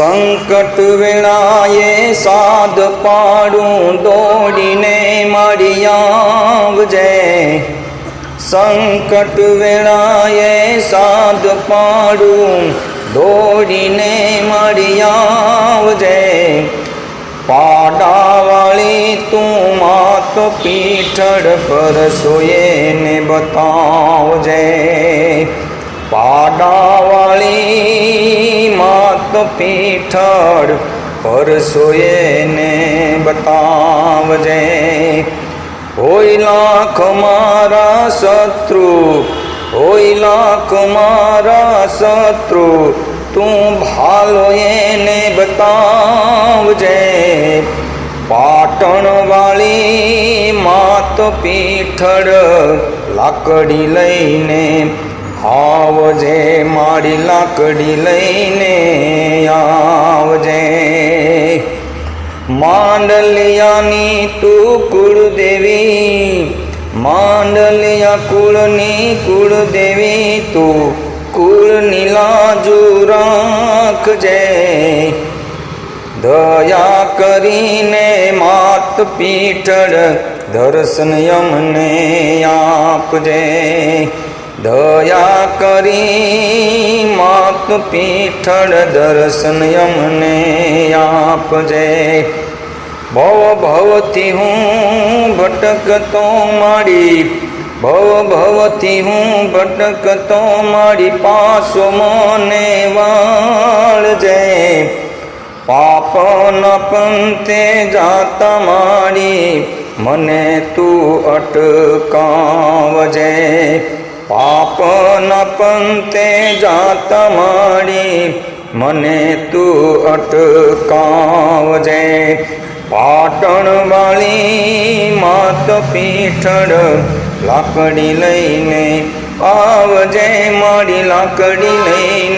સંકટ વેળાએ સાદ પાડું દોડીને મારી આવજે. સંકટ વેળાએ સાદ પાડું દોડીને મારી આવજે. પાડાવાળી તું માત પીઠળ પર સોયે ને બતાવજે. પાડાવાળી પીઠળ પર સોયે ને બતાવજે. હોય લાખ મારા શત્રુ, હોય લાખ મારા શત્રુ, તું ભાલો એને બતાવજે. પાટણ વાળી માત પીઠળ લાકડી લઈને આવજે મારી લાકડી લઈને આવજે. માંડલિયાની તું કુળદેવી માંડલિયા કુળની કુળદેવી તું કુળની લાજુ રાખજે. દયા કરીને માત પીઠળ દર્શન યમને આપજે. દયા કરી માત પીઠળ દર્શન યમને આપજે. ભવ ભવથી હું ભટકતો મારી ભવ ભવથી હું ભટકતો મારી પાસો મને વાળજે. પાપન પંતે જાતા મારી મને તું અટકાવજે. પાપન પંતે જાત મારી, મને તું અટકાવજે. પાટણ વાળી માત પીઠળ લાકડી લઈને આવજે, મારી લાકડી લઈ